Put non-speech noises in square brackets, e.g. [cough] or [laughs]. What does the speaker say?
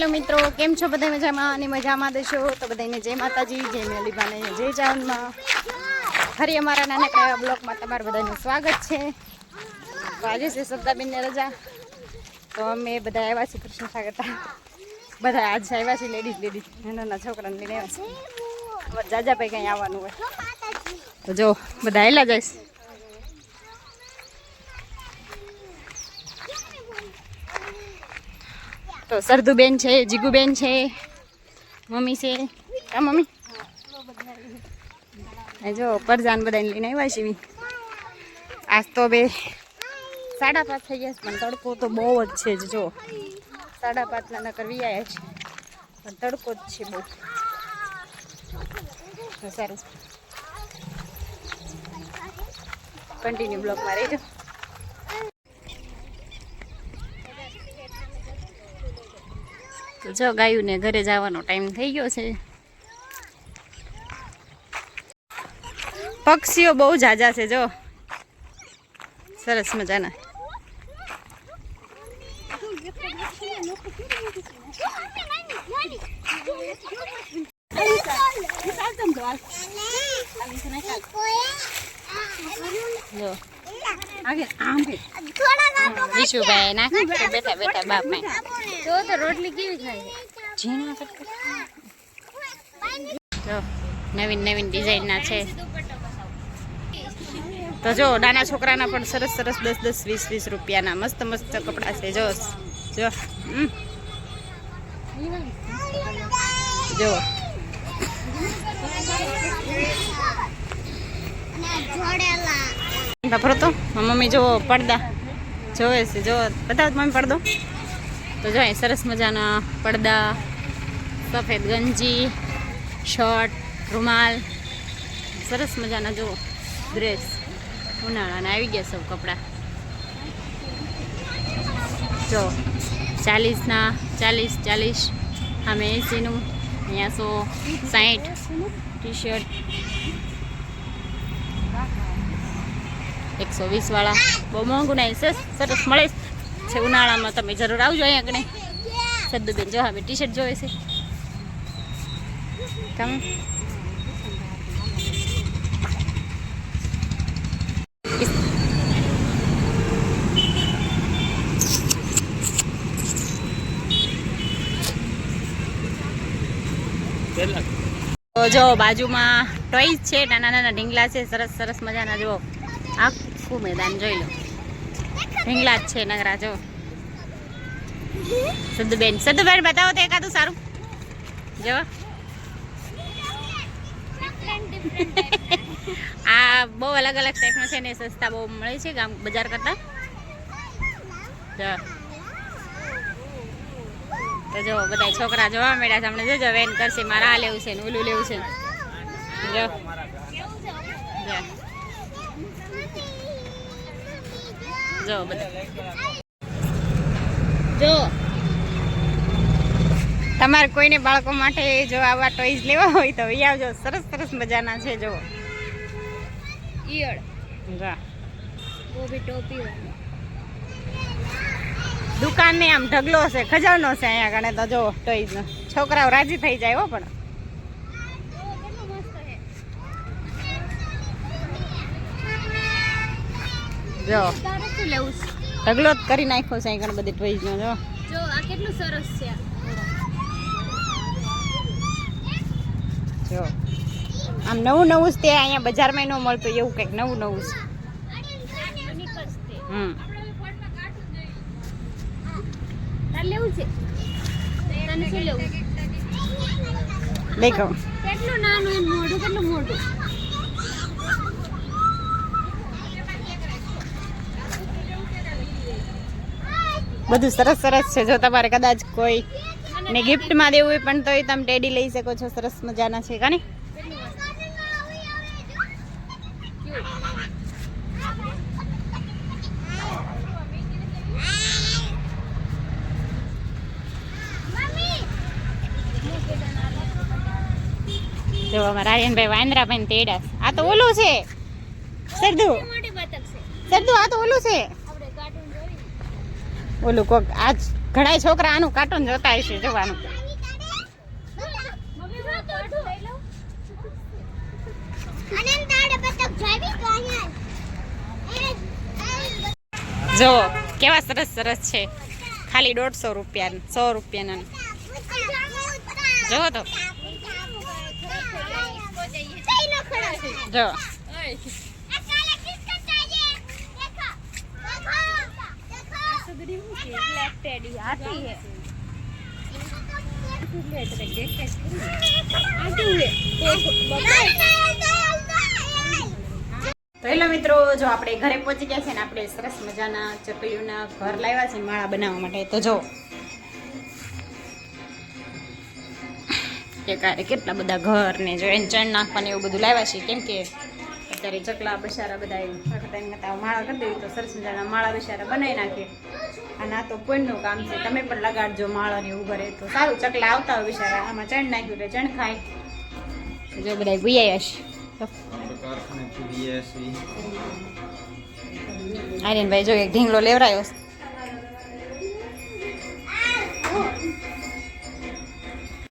Hello મિત્રો, કેમ છો બધા મજામાં અને મજામાં દેશો તો બધાને જય માતાજી, જય મેલીબાને, જય જાનમાં. ફરી અમારા નાનકડા બ્લોકમાં તમારું બધાનું સ્વાગત છે. તો આજે છે સત્તાબેનને રજા. તો અમે બધા આવ્યા છીએ કૃષ્ણ સાગરતા બધા આજ આવ્યા છીએ લેડીઝ લેડીઝ નાના છોકરાને લઈને આવ્યા છે. જાજા ભાઈ કંઈ આવવાનું હોય. તો જો, બધા આવેલા જઈશ તો સરદુબેન છે, જીગુબેન છે, મમ્મી છે. કા મમ્મી. જો પરજાન બધાને લઈને આવ્યા છીએ આજ તો બે સાડા પાંચ થઈ ગયા છે, પણ તડકો તો બહુ જ છે જ, જો. સાડા પાંચના નકર વી આવ્યા છે. પણ તડકો જ છે બહુ. સારું કન્ટિન્યુ બ્લોકમાં રહેજો. તો જો ગાયુંને ઘરે જવાનો ટાઈમ થઈ ગયો છે. પક્ષીઓ બહુ જાજા છે, જો. સરસ મજાના. જો વિશુભાઈ નાખે બેઠા બેઠા બાપમાં તો તો રોટલી કેવી થાય ઝીણા જો નવીન નવીન ડિઝાઇનના છે. તો જો નાના છોકરાના પણ સરસ સરસ દસ દસ વીસ વીસ રૂપિયાના મસ્ત મસ્ત કપડાં છે. જો જો. હમ. જો. વાપરો તો? મમ્મી જો પડદા. જોવે છે જો બતાવો મમ્મી પડદો. તો જો સરસ મજાના પડદા, સફેદ ગંજી, શર્ટ, રૂમાલ. સરસ મજાના જો ડ્રેસ ઉનાળાના આવી ગયા સૌ કપડાં. જો, ચાલીસના, ચાલીસ ચાલીસ. અમે એસીનું, અહીંયા સો સાઠ ટી શર્ટ એકસો વીસ વાળા બહુ મોંઘું નહીં સરસ સરસ મળે છે. ઉનાળામાં તમે જરૂર આવજો અહીંયા આગળ. સદ્દુબેન જો હવે ટી શર્ટ જોવે છે. તમે? તો જો બાજુમાં ટોયસ છે, નાના નાના ઢીંગલા છે, સરસ સરસ મજાના જો. આખું મેદાન જોઈ લો. ઢીંગલા જ છે નગરા જો. સદુબેન સદ્દુબેન બતાવો તો એકાદું સારું. જો. [laughs] આ બહુ અલગ અલગ ટાઈપનો છે ને સસ્તા બહુ મળે છે ગામ, બજાર કરતા. તો જો બધા છોકરા જોવા મળ્યા હમણાં. જોજો વેન કરશે, મારે આ લેવું છે ને ઓલું લેવું છે. જો. જો બધા. જો. તમારે કોઈને બાળકો માટે જો આવા ટોઈઝ લેવા હોય તો અહીં આવજો. સરસ સરસ મજાના છે જો ઈયળ. જા ગોબી આમ ઢગલો છે, ખજાનો છે અહીંયા કણે તો જો ટોઈઝનો છોકરાઓ રાજી થઈ જાય પણ. જો. શું લેવું છે? ઢગલો જ કરી નાખ્યો છે અહીં બધી ટોઈઝ નો જો. જો આ કેટલું સરસ છે. જો. આમ નવું નવું જ તે અહીંયા બજારમાં ન મળતું એવું કંઈક નવું નવું છે. હમ. લેવું છે? તને શું લેવું દેખો કેટલું નાનું મોઢું કેટલું મોટું બધું સરસ સરસ છે. જો તમારે કદાચ કોઈ ને ગિફ્ટમાં દેવું હોય પણ તોય તમે ટેડી લઈ શકો છો. સરસ મજાના છે કાને જો અમારા આર્યનભાઈ વાંદરાભાઈ તેડા આ તો ઓલું છે. સરદુ સરદુ આ તો ઓલું છે. ઓલું કોક આજ ઘણા છોકરા આનું કાર્ટૂન જોતા હશે જોવાનું. જો કેવા સરસ સરસ છે. ખાલી દોઢસો રૂપિયા, સો રૂપિયાના. જો તો. જો તો હેલો મિત્રો, જો આપણે ઘરે પહોંચી ગયા છે ને આપણે સરસ મજાના ચકલીઓના ઘર લાવ્યા છે માળા બનાવવા માટે. તો જો કેટલા બધા ઘર ને જો એન ચણ નાખવાનું એવું બધું લાવ્યા છે. કેમ કે અત્યારે ચકલા બસારા બધા એમ કરતા માળા કરી દેવી તો સરસ મજાના માળા બસારા બનાવી નાખીએ અને આ તો કોઈનું કામ છે તમે પણ લગાડજો માળા ને ઊભા રહે તો સારું ચકલા આવતા હોય બિચારા આમાં ચણ નાખ્યું એટલે ચણ ખાય. જો બધા ગુયાયા હશે. આર્યનભાઈ જો એક ઢીંગલો લેવડાયો છે.